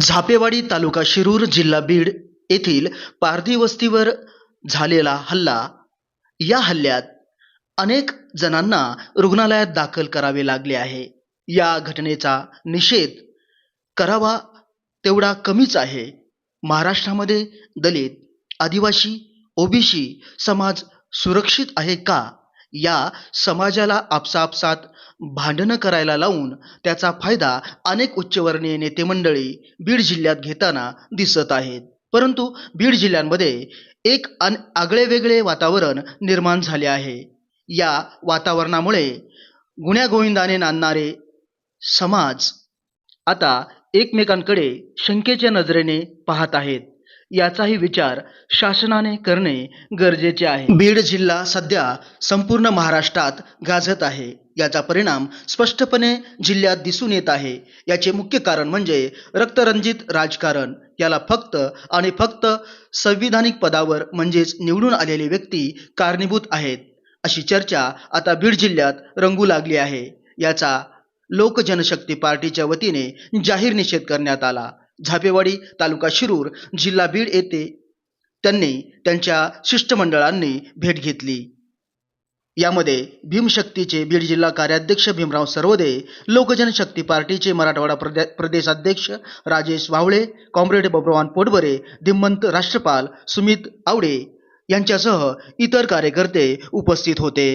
झापेवाडी तालुका शिरूर जिल्हा बीड येथील पारधी वस्तीवर झालेला हल्ला. या हल्ल्यात अनेक जणांना रुग्णालयात दाखल करावे लागले आहे. या घटनेचा निषेध करावा तेवढा कमीच आहे. महाराष्ट्रामध्ये दलित आदिवासी ओबीसी समाज सुरक्षित आहे का? या समाजाला आपसापसात भांडणं करायला लावून त्याचा फायदा अनेक उच्चवर्णीय नेते मंडळी बीड जिल्ह्यात घेताना दिसत आहेत. परंतु बीड जिल्ह्यांमध्ये एक अन आगळेवेगळे वातावरण निर्माण झाले आहे. या वातावरणामुळे गुण्यागोविंदाने नांदणारे समाज आता एकमेकांकडे शंकेच्या नजरेने पाहत आहेत. याचाही विचार शासनाने करणे गरजेचे आहे. बीड जिल्हा सध्या संपूर्ण महाराष्ट्रात गाजत आहे. याचा परिणाम स्पष्टपणे जिल्ह्यात दिसून येत आहे. याचे मुख्य कारण म्हणजे रक्तरंजित राजकारण. याला फक्त आणि फक्त संविधानिक पदावर म्हणजेच निवडून आलेली व्यक्ती कारणीभूत आहेत. अशी चर्चा आता बीड जिल्ह्यात रंगू लागली आहे. याचा लोक जनशक्ती पार्टीच्या वतीने जाहीर निषेध करण्यात आला. झापेवाडी तालुका शिरूर जिल्हा बीड येथे त्यांनी त्यांच्या शिष्टमंडळांनी भेट घेतली. यामध्ये भीमशक्तीचे बीड जिल्हा कार्याध्यक्ष भीमराव सरवदे लोकजनशक्ती पार्टीचे मराठवाडा प्रदे प्रदेशाध्यक्ष राजेश वावळे कॉम्रेड बब्रवान पोटबरे धिम्मंत राष्ट्रपाल सुमित आवडे यांच्यासह इतर कार्यकर्ते उपस्थित होते.